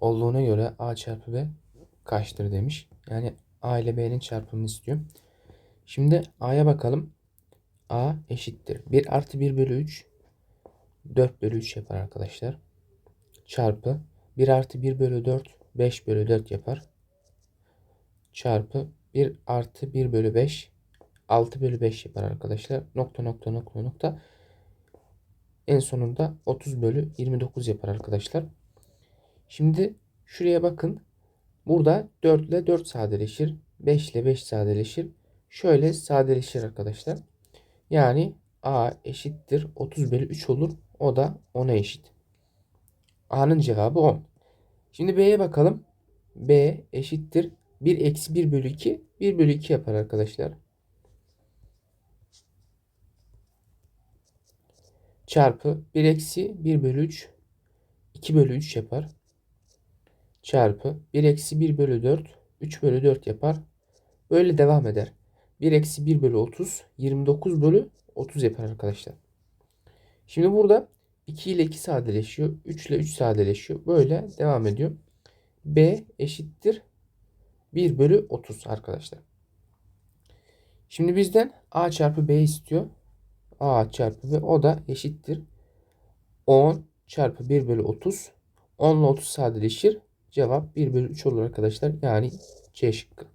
olduğuna göre A çarpı B kaçtır demiş. Yani A ile B'nin çarpımını istiyor. Şimdi A'ya bakalım. A eşittir. 1 artı 1 bölü 3 4 bölü 3 yapar arkadaşlar. Çarpı 1 artı 1 bölü 4 5 bölü 4 yapar. Çarpı 1 artı 1 bölü 5 6 bölü 5 yapar arkadaşlar. Nokta nokta nokta nokta. En sonunda 30 bölü 29 yapar arkadaşlar. Şimdi şuraya bakın. Burada 4 ile 4 sadeleşir. 5 ile 5 sadeleşir. Şöyle sadeleşir arkadaşlar. Yani A eşittir 30 bölü 3 olur. O da 10'a eşit. A'nın cevabı 10. Şimdi B'ye bakalım. B eşittir 1 eksi 1 bölü 2. 1 bölü 2 yapar arkadaşlar. Çarpı 1 eksi 1 bölü 3. 2 bölü 3 yapar. Çarpı 1 eksi 1 bölü 4. 3 bölü 4 yapar. Böyle devam eder. 1 eksi 1 bölü 30. 29 bölü 30 yapar arkadaşlar. Şimdi burada 2 ile 2 sadeleşiyor. 3 ile 3 sadeleşiyor. Böyle devam ediyor. B eşittir 1 bölü 30 arkadaşlar. Şimdi bizden A çarpı B istiyor. A çarpı B o da eşittir. 10 çarpı 1 bölü 30. 10 ile 30 sadeleşir. Cevap 1 bölü 3 olur arkadaşlar. Yani C şıkkı.